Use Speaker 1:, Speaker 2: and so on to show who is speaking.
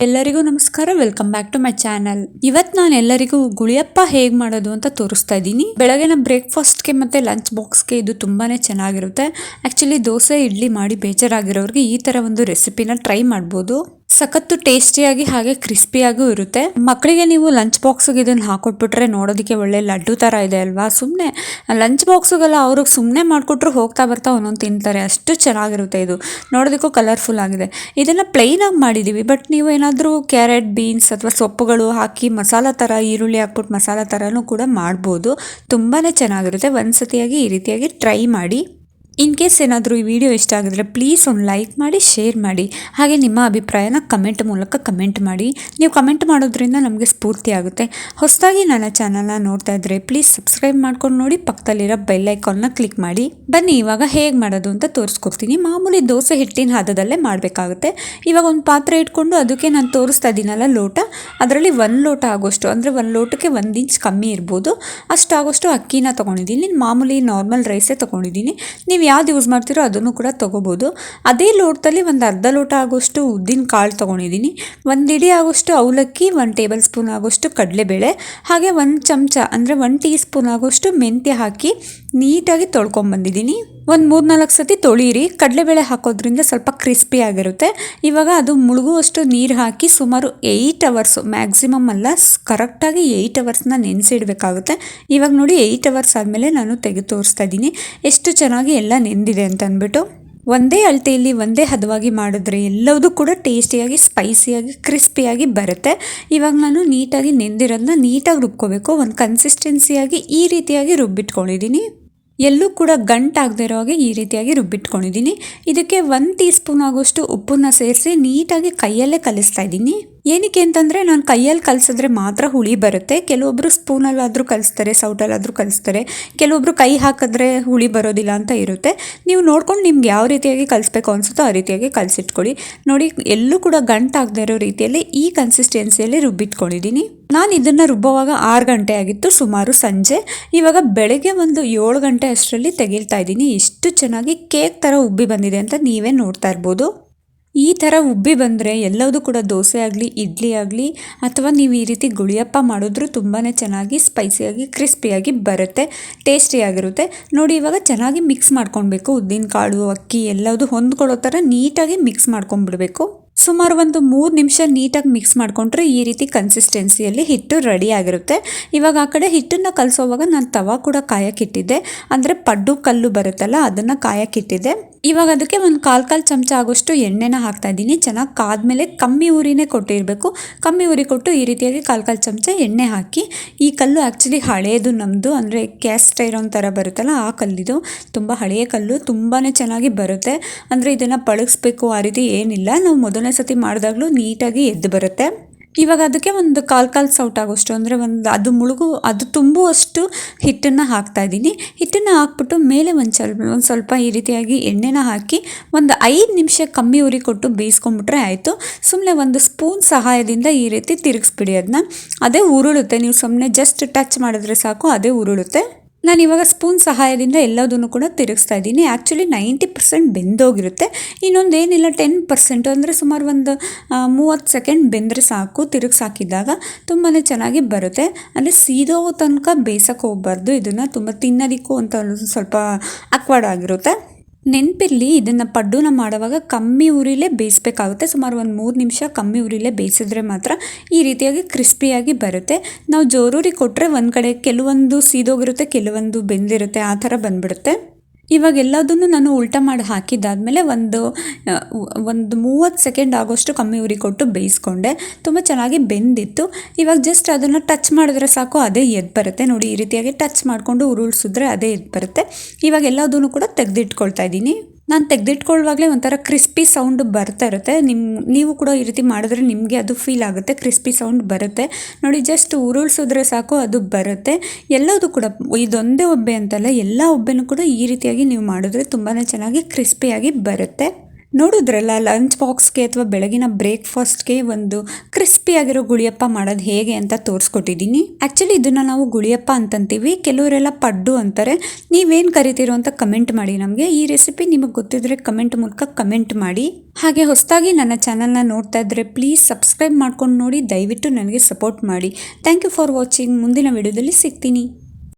Speaker 1: ಎಲ್ಲರಿಗೂ ನಮಸ್ಕಾರ welcome back to my channel ಇವತ್ತು ನಾನು ಎಲ್ಲರಿಗೂ ಗುಳಿಯಪ್ಪ ಹೇಗೆ ಮಾಡೋದು ಅಂತ ತೋರಿಸ್ತಾ ಇದ್ದೀನಿ. ಬೆಳಗಿನ ಬ್ರೇಕ್ಫಾಸ್ಟ್ಗೆ ಮತ್ತೆ ಲಂಚ್ ಬಾಕ್ಸ್ಗೆ ಇದು ತುಂಬಾನೇ ಚೆನ್ನಾಗಿರುತ್ತೆ. ಆಕ್ಚುಲಿ ದೋಸೆ, ಇಡ್ಲಿ ಮಾಡಿ ಬೇಜಾರಾಗಿರೋರಿಗೆ ಈ ತರ ಒಂದು ರೆಸಿಪಿನ ಟ್ರೈ ಮಾಡ್ಬೋದು. ಸಖತ್ತು ಟೇಸ್ಟಿಯಾಗಿ ಹಾಗೆ ಕ್ರಿಸ್ಪಿಯಾಗೂ ಇರುತ್ತೆ. ಮಕ್ಕಳಿಗೆ ನೀವು ಲಂಚ್ ಬಾಕ್ಸ್ಗೆ ಇದನ್ನು ಹಾಕೊಟ್ಬಿಟ್ರೆ ನೋಡೋದಕ್ಕೆ ಒಳ್ಳೆ ಲಡ್ಡು ಥರ ಇದೆ ಅಲ್ವಾ? ಸುಮ್ಮನೆ ಲಂಚ್ ಬಾಕ್ಸಿಗೆಲ್ಲ ಅವ್ರಿಗೆ ಸುಮ್ಮನೆ ಮಾಡಿಕೊಟ್ರು ಹೋಗ್ತಾ ಬರ್ತಾ ಒಂದೊಂದು ತಿಂತಾರೆ. ಅಷ್ಟು ಚೆನ್ನಾಗಿರುತ್ತೆ ಇದು. ನೋಡೋದಕ್ಕೂ ಕಲರ್ಫುಲ್ ಆಗಿದೆ. ಇದನ್ನು ಪ್ಲೈನಾಗಿ ಮಾಡಿದ್ದೀವಿ ಬಟ್ ನೀವು ಏನಾದರೂ ಕ್ಯಾರೆಟ್ ಬೀನ್ಸ್ ಅಥವಾ ಸೊಪ್ಪುಗಳು ಹಾಕಿ ಮಸಾಲ ಥರ ಈರುಳ್ಳಿ ಹಾಕ್ಬಿಟ್ಟು ಮಸಾಲ ಥರನೂ ಕೂಡ ಮಾಡ್ಬೋದು. ತುಂಬಾ ಚೆನ್ನಾಗಿರುತ್ತೆ. ಒಂದು ಸತಿಯಾಗಿ ಈ ರೀತಿಯಾಗಿ ಟ್ರೈ ಮಾಡಿ. ಇನ್ ಕೇಸ್ ಏನಾದರೂ ಈ ವಿಡಿಯೋ ಇಷ್ಟ ಆಗಿದ್ರೆ ಪ್ಲೀಸ್ ಒಂದು ಲೈಕ್ ಮಾಡಿ ಶೇರ್ ಮಾಡಿ. ಹಾಗೆ ನಿಮ್ಮ ಅಭಿಪ್ರಾಯನ ಕಮೆಂಟ್ ಮೂಲಕ ಕಮೆಂಟ್ ಮಾಡಿ. ನೀವು ಕಮೆಂಟ್ ಮಾಡೋದ್ರಿಂದ ನಮಗೆ ಸ್ಫೂರ್ತಿ ಆಗುತ್ತೆ. ಹೊಸದಾಗಿ ನನ್ನ ಚಾನಲ್ನ ನೋಡ್ತಾ ಇದ್ರೆ ಪ್ಲೀಸ್ ಸಬ್ಸ್ಕ್ರೈಬ್ ಮಾಡ್ಕೊಂಡು ನೋಡಿ. ಪಕ್ಕದಲ್ಲಿರೋ ಬೆಲ್ ಐಕಾನ್ನ ಕ್ಲಿಕ್ ಮಾಡಿ. ಬನ್ನಿ, ಇವಾಗ ಹೇಗೆ ಮಾಡೋದು ಅಂತ ತೋರಿಸ್ಕೊಡ್ತೀನಿ. ಮಾಮೂಲಿ ದೋಸೆ ಹಿಟ್ಟಿನ ಹದದಲ್ಲೇ ಮಾಡಬೇಕಾಗುತ್ತೆ. ಇವಾಗ ಒಂದು ಪಾತ್ರೆ ಇಟ್ಕೊಂಡು ಅದಕ್ಕೆ ನಾನು ತೋರಿಸ್ತಾ ಇದ್ದೀನಲ್ಲ ಲೋಟ. ಅದರಲ್ಲಿ ಒಂದು ಲೋಟ ಆಗೋಷ್ಟು, ಅಂದರೆ ಒಂದು ಲೋಟಕ್ಕೆ ಒಂದು ಇಂಚ್ ಕಮ್ಮಿ ಇರ್ಬೋದು. ಅಷ್ಟಾಗೋಷ್ಟು ಅಕ್ಕಿನ ತೊಗೊಂಡಿದ್ದೀನಿ. ಮಾಮೂಲಿ ನಾರ್ಮಲ್ ರೈಸೇ ತೊಗೊಂಡಿದ್ದೀನಿ. ನೀವು ಯಾವ್ದು ಯೂಸ್ ಮಾಡ್ತೀರೋ ಅದನ್ನು ಕೂಡ ತೊಗೋಬೋದು. ಅದೇ ಲೋಟದಲ್ಲಿ ಒಂದು ಅರ್ಧ ಲೋಟ ಆಗೋಷ್ಟು ಉದ್ದಿನ ಕಾಳು ತೊಗೊಂಡಿದ್ದೀನಿ ಒಂದು ಇಡಿ ಆಗೋಷ್ಟು ಅವಲಕ್ಕಿ, ಒಂದು ಟೇಬಲ್ ಸ್ಪೂನ್ ಆಗೋಷ್ಟು ಕಡಲೆಬೇಳೆ, ಹಾಗೆ ಒಂದು ಚಮಚ, ಅಂದರೆ ಒಂದು ಟೀ ಸ್ಪೂನ್ ಆಗೋಷ್ಟು ಮೆಂತ್ಯ ಹಾಕಿ ನೀಟಾಗಿ ತೊಳ್ಕೊಂಬಂದಿದ್ದೀನಿ ಒಂದು ಮೂರು ನಾಲ್ಕು ಸತಿ ತೊಳೀರಿ. ಕಡಲೆಬೇಳೆ ಹಾಕೋದ್ರಿಂದ ಸ್ವಲ್ಪ ಕ್ರಿಸ್ಪಿ ಆಗಿರುತ್ತೆ. ಇವಾಗ ಅದು ಮುಳುಗುವಷ್ಟು ನೀರು ಹಾಕಿ ಸುಮಾರು ಏಯ್ಟ್ ಅವರ್ಸು ಮ್ಯಾಕ್ಸಿಮಮ್ ಅಲ್ಲ ಕರೆಕ್ಟಾಗಿ ಏಯ್ಟ್ ಅವರ್ಸ್ನ ನೆನೆಸಿಡ್ಬೇಕಾಗುತ್ತೆ. ಇವಾಗ ನೋಡಿ ಏಯ್ಟ್ ಅವರ್ಸ್ ಆದಮೇಲೆ ನಾನು ತೆಗೆದು ತೋರಿಸ್ತಾ ಇದ್ದೀನಿ. ಎಷ್ಟು ಚೆನ್ನಾಗಿ ಎಲ್ಲ ನೆಂದಿದೆ ಅಂತ ಅಂದ್ಬಿಟ್ಟು ಒಂದೇ ಅಳತೆಯಲ್ಲಿ ಒಂದೇ ಹದವಾಗಿ ಮಾಡಿದ್ರೆ ಎಲ್ಲವೂ ಕೂಡ ಟೇಸ್ಟಿಯಾಗಿ, ಸ್ಪೈಸಿಯಾಗಿ, ಕ್ರಿಸ್ಪಿಯಾಗಿ ಬರುತ್ತೆ. ಇವಾಗ ನಾನು ನೀಟಾಗಿ ನೆಂದಿರೋದನ್ನ ನೀಟಾಗಿ ರುಬ್ಕೋಬೇಕು. ಒಂದು ಕನ್ಸಿಸ್ಟೆನ್ಸಿಯಾಗಿ ಈ ರೀತಿಯಾಗಿ ರುಬ್ಬಿಟ್ಕೊಂಡಿದ್ದೀನಿ. ಎಲ್ಲೂ ಕೂಡ ಗಂಟಾಗದೇ ಇರೋ ಹಾಗೆ ಈ ರೀತಿಯಾಗಿ ರುಬ್ಬಿಟ್ಕೊಂಡಿದ್ದೀನಿ. ಇದಕ್ಕೆ ಒಂದು ಟೀ ಸ್ಪೂನ್ ಆಗೋಷ್ಟು ಉಪ್ಪನ್ನ ಸೇರಿಸಿ ನೀಟಾಗಿ ಕೈಯಲ್ಲೇ ಕಲಿಸ್ತಾ ಇದ್ದೀನಿ. ಏನಕ್ಕೆ ಅಂತಂದರೆ ನಾನು ಕೈಯಲ್ಲಿ ಕಲಿಸಿದ್ರೆ ಮಾತ್ರ ಹುಳಿ ಬರುತ್ತೆ. ಕೆಲವೊಬ್ಬರು ಸ್ಪೂನಲ್ಲಾದರೂ ಕಲಿಸ್ತಾರೆ ಸೌಟಲ್ಲಾದರೂ ಕಲಿಸ್ತಾರೆ. ಕೆಲವೊಬ್ಬರು ಕೈ ಹಾಕಿದ್ರೆ ಹುಳಿ ಬರೋದಿಲ್ಲ ಅಂತ ಇರುತ್ತೆ. ನೀವು ನೋಡ್ಕೊಂಡು ನಿಮ್ಗೆ ಯಾವ ರೀತಿಯಾಗಿ ಕಲಿಸ್ಬೇಕು ಅನಿಸುತ್ತೋ ಆ ರೀತಿಯಾಗಿ ಕಲಿಸಿಟ್ಕೊಳ್ಳಿ. ನೋಡಿ, ಎಲ್ಲೂ ಕೂಡ ಗಂಟಾಗದೇ ಇರೋ ರೀತಿಯಲ್ಲಿ ಈ ಕನ್ಸಿಸ್ಟೆನ್ಸಿಯಲ್ಲಿ ರುಬ್ಬಿಟ್ಕೊಂಡಿದ್ದೀನಿ. ನಾನು ಇದನ್ನು ರುಬ್ಬುವಾಗ ಆರು ಗಂಟೆ ಆಗಿತ್ತು, ಸುಮಾರು ಸಂಜೆ. ಇವಾಗ ಬೆಳಗ್ಗೆ ಒಂದು ಏಳು ಗಂಟೆ ಅಷ್ಟರಲ್ಲಿ ತೆಗಿಲ್ತಾ ಇದ್ದೀನಿ. ಇಷ್ಟು ಚೆನ್ನಾಗಿ ಕೇಕ್ ಥರ ಉಬ್ಬಿ ಬಂದಿದೆ ಅಂತ ನೀವೇ ನೋಡ್ತಾ ಇರ್ಬೋದು. ಈ ಥರ ಉಬ್ಬಿ ಬಂದರೆ ಎಲ್ಲದೂ ಕೂಡ ದೋಸೆ ಆಗಲಿ, ಇಡ್ಲಿ ಆಗಲಿ ಅಥವಾ ನೀವು ಈ ರೀತಿ ಗುಳಿಯಪ್ಪ ಮಾಡಿದ್ರೂ ತುಂಬಾ ಚೆನ್ನಾಗಿ ಸ್ಪೈಸಿಯಾಗಿ ಕ್ರಿಸ್ಪಿಯಾಗಿ ಬರುತ್ತೆ ಟೇಸ್ಟಿಯಾಗಿರುತ್ತೆ ನೋಡಿ, ಇವಾಗ ಚೆನ್ನಾಗಿ ಮಿಕ್ಸ್ ಮಾಡ್ಕೊಳ್ಬೇಕು. ಉದ್ದಿನ ಕಾಳು, ಅಕ್ಕಿ ಎಲ್ಲದೂ ಹೊಂದ್ಕೊಳ್ಳೋ ಥರ ನೀಟಾಗಿ ಮಿಕ್ಸ್ ಮಾಡ್ಕೊಂಡ್ಬಿಡ್ಬೇಕು. ಸುಮಾರು ಒಂದು ಮೂರು ನಿಮಿಷ ನೀಟಾಗಿ ಮಿಕ್ಸ್ ಮಾಡಿಕೊಂಡ್ರೆ ಈ ರೀತಿ ಕನ್ಸಿಸ್ಟೆನ್ಸಿಯಲ್ಲಿ ಹಿಟ್ಟು ರೆಡಿ ಆಗಿರುತ್ತೆ. ಇವಾಗ ಆ ಕಡೆ ಹಿಟ್ಟನ್ನು ಕಲಿಸೋವಾಗ ನಾನು ತವಾ ಕೂಡ ಕಾಯಕ್ಕಿಟ್ಟಿದ್ದೆ ಅಂದರೆ ಪಡ್ಡು ಕಲ್ಲು ಬರುತ್ತಲ್ಲ, ಅದನ್ನು ಕಾಯಕ್ಕಿಟ್ಟಿದ್ದೆ ಇವಾಗ ಅದಕ್ಕೆ ಒಂದು ಕಾಲು ಕಾಲು ಚಮಚ ಆಗೋಷ್ಟು ಎಣ್ಣೆನ ಹಾಕ್ತಾ ಇದ್ದೀನಿ. ಚೆನ್ನಾಗಿ ಕಾದ್ಮೇಲೆ ಕಮ್ಮಿ ಉರಿನೇ ಕೊಟ್ಟಿರಬೇಕು. ಕಮ್ಮಿ ಉರಿ ಕೊಟ್ಟು ಈ ರೀತಿಯಾಗಿ ಕಾಲು ಕಾಲು ಚಮಚ ಎಣ್ಣೆ ಹಾಕಿ, ಈ ಕಲ್ಲು ಆ್ಯಕ್ಚುಲಿ ಹಳೇದು ನಮ್ಮದು ಅಂದರೆ ಕ್ಯಾಸ್ಟ್ ಐರನ್ ಥರ ಬರುತ್ತಲ್ಲ ಆ ಕಲ್ಲಿದು, ತುಂಬ ಹಳೆಯ ಕಲ್ಲು ತುಂಬಾ ಚೆನ್ನಾಗಿ ಬರುತ್ತೆ. ಅಂದರೆ ಇದನ್ನು ಪಳಗಿಸ್ಬೇಕು ಆ ರೀತಿ ಏನಿಲ್ಲ. ನಾವು ಮೊದಲನೇ ಸತಿ ಮಾಡಿದಾಗಲೂ ನೀಟಾಗಿ ಎದ್ದು ಬರುತ್ತೆ. ಇವಾಗ ಅದಕ್ಕೆ ಒಂದು ಕಾಲು ಕಾಲು ಸೌಟ್ ಆಗೋಷ್ಟು, ಅಂದರೆ ಒಂದು ಅದು ಮುಳುಗು, ಅದು ತುಂಬುವಷ್ಟು ಹಿಟ್ಟನ್ನು ಹಾಕ್ತಾ ಇದ್ದೀನಿ. ಹಿಟ್ಟನ್ನು ಹಾಕ್ಬಿಟ್ಟು ಮೇಲೆ ಒಂದು ಸ್ವಲ್ಪ ಒಂದು ಸ್ವಲ್ಪ ಈ ರೀತಿಯಾಗಿ ಎಣ್ಣೆನ ಹಾಕಿ ಒಂದು ಐದು ನಿಮಿಷ ಕಮ್ಮಿ ಉರಿ ಕೊಟ್ಟು ಬೇಯಿಸ್ಕೊಂಬಿಟ್ರೆ ಆಯಿತು. ಸುಮ್ಮನೆ ಒಂದು ಸ್ಪೂನ್ ಸಹಾಯದಿಂದ ಈ ರೀತಿ ತಿರುಗಿಸ್ಬಿಡಿ ಅದನ್ನ ಅದೇ ಉರುಳುತ್ತೆ. ನೀವು ಸುಮ್ಮನೆ ಜಸ್ಟ್ ಟಚ್ ಮಾಡಿದ್ರೆ ಸಾಕು, ಅದೇ ಉರುಳುತ್ತೆ. ನಾನು ಇವಾಗ ಸ್ಪೂನ್ ಸಹಾಯದಿಂದ ಎಲ್ಲದನ್ನು ಕೂಡ ತಿರುಗಿಸ್ತಾ ಇದ್ದೀನಿ. ಆ್ಯಕ್ಚುಲಿ ನೈಂಟಿ ಪರ್ಸೆಂಟ್ ಬೆಂದೋಗಿರುತ್ತೆ. ಇನ್ನೊಂದು ಏನಿಲ್ಲ ಟೆನ್ ಪರ್ಸೆಂಟು ಅಂದರೆ ಸುಮಾರು ಒಂದು ಮೂವತ್ತು ಸೆಕೆಂಡ್ ಬೆಂದರೆ ಸಾಕು ತಿರುಗಿಸಿ ಹಾಕಿದಾಗ ತುಂಬಾ ಚೆನ್ನಾಗಿ ಬರುತ್ತೆ. ಅಂದರೆ ಸೀದೋ ತನಕ ಬೇಯಿಸೋಕೆ ಹೋಗ್ಬಾರ್ದು. ಇದನ್ನು ತುಂಬ ತಿನ್ನೋದಕ್ಕೂ ಅಂತ ಸ್ವಲ್ಪ ಅಕ್ವರ್ಡ್ ಆಗಿರುತ್ತೆ. ನೆನಪಿರಲಿ, ಇದನ್ನು ಪಡ್ಡುನ ಮಾಡುವಾಗ ಕಮ್ಮಿ ಉರಿಲೇ ಬೇಯಿಸ್ಬೇಕಾಗುತ್ತೆ. ಸುಮಾರು ಒಂದು ಮೂರು ನಿಮಿಷ ಕಮ್ಮಿ ಉರಿಲೇ ಬೇಯಿಸಿದ್ರೆ ಮಾತ್ರ ಈ ರೀತಿಯಾಗಿ ಕ್ರಿಸ್ಪಿಯಾಗಿ ಬರುತ್ತೆ. ನಾವು ಜೋರೂರಿ ಕೊಟ್ಟರೆ ಒಂದು ಕಡೆ ಕೆಲವೊಂದು ಸೀದೋಗಿರುತ್ತೆ, ಕೆಲವೊಂದು ಬೆಂದಿರುತ್ತೆ, ಆ ಥರ ಬಂದ್ಬಿಡುತ್ತೆ. ಇವಾಗ ಎಲ್ಲದನ್ನು ನಾನು ಉಲ್ಟಾ ಮಾಡಿ ಹಾಕಿದ್ದಾದಮೇಲೆ ಒಂದು ಒಂದು ಮೂವತ್ತು ಸೆಕೆಂಡ್ ಆಗೋಷ್ಟು ಕಮ್ಮಿ ಉರಿ ಕೊಟ್ಟು ಬೇಯಿಸ್ಕೊಂಡೆ. ತುಂಬ ಚೆನ್ನಾಗಿ ಬೆಂದಿತ್ತು. ಇವಾಗ ಜಸ್ಟ್ ಅದನ್ನು ಟಚ್ ಮಾಡಿದ್ರೆ ಸಾಕು, ಅದೇ ಎದ್ದು ಬರುತ್ತೆ. ನೋಡಿ, ಈ ರೀತಿಯಾಗಿ ಟಚ್ ಮಾಡಿಕೊಂಡು ಉರುಳಿಸಿದ್ರೆ ಅದೇ ಎದ್ದು ಬರುತ್ತೆ. ಇವಾಗ ಎಲ್ಲದನ್ನು ಕೂಡ ತೆಗೆದಿಟ್ಕೊಳ್ತಾ ಇದ್ದೀನಿ. ನಾನು ತೆಗೆದಿಟ್ಕೊಳ್ಳುವಾಗಲೇ ಒಂಥರ ಕ್ರಿಸ್ಪಿ ಸೌಂಡ್ ಬರ್ತಾ ಇರುತ್ತೆ. ನಿಮ್ಮ ನೀವು ಕೂಡ ಈ ರೀತಿ ಮಾಡಿದ್ರೆ ನಿಮಗೆ ಅದು ಫೀಲ್ ಆಗುತ್ತೆ. ಕ್ರಿಸ್ಪಿ ಸೌಂಡ್ ಬರುತ್ತೆ. ನೋಡಿ, ಜಸ್ಟ್ ಉರುಳಿಸಿದ್ರೆ ಸಾಕು, ಅದು ಬರುತ್ತೆ. ಎಲ್ಲದೂ ಕೂಡ, ಇದೊಂದೇ ಒಬ್ಬೆ ಅಂತಲ್ಲ, ಎಲ್ಲ ಒಬ್ಬೆನೂ ಕೂಡ ಈ ರೀತಿಯಾಗಿ ನೀವು ಮಾಡಿದ್ರೆ ತುಂಬಾ ಚೆನ್ನಾಗಿ ಕ್ರಿಸ್ಪಿಯಾಗಿ ಬರುತ್ತೆ. ನೋಡಿದ್ರಲ್ಲ ಲಂಚ್ ಬಾಕ್ಸ್ಗೆ ಅಥವಾ ಬೆಳಗಿನ ಬ್ರೇಕ್ಫಾಸ್ಟ್ಗೆ ಒಂದು ಕ್ರಿಸ್ಪಿಯಾಗಿರೋ ಗುಳಿಯಪ್ಪ ಮಾಡೋದು ಹೇಗೆ ಅಂತ ತೋರಿಸ್ಕೊಟ್ಟಿದ್ದೀನಿ. ಆ್ಯಕ್ಚುಲಿ ಇದನ್ನು ನಾವು ಗುಳಿಯಪ್ಪ ಅಂತಂತೀವಿ. ಕೆಲವರೆಲ್ಲ ಪಡ್ಡು ಅಂತಾರೆ. ನೀವೇನು ಕರಿತೀರೋ ಅಂತ ಕಮೆಂಟ್ ಮಾಡಿ ನಮಗೆ. ಈ ರೆಸಿಪಿ ನಿಮಗೆ ಗೊತ್ತಿದ್ರೆ ಕಮೆಂಟ್ ಮೂಲಕ ಕಮೆಂಟ್ ಮಾಡಿ. ಹಾಗೆ ಹೊಸದಾಗಿ ನನ್ನ ಚಾನಲ್ನ ನೋಡ್ತಾ ಇದ್ದರೆ ಪ್ಲೀಸ್ ಸಬ್ಸ್ಕ್ರೈಬ್ ಮಾಡ್ಕೊಂಡು ನೋಡಿ. ದಯವಿಟ್ಟು ನನಗೆ ಸಪೋರ್ಟ್ ಮಾಡಿ. ಥ್ಯಾಂಕ್ ಯು ಫಾರ್ ವಾಚಿಂಗ್ ಮುಂದಿನ ವಿಡಿಯೋದಲ್ಲಿ ಸಿಗ್ತೀನಿ.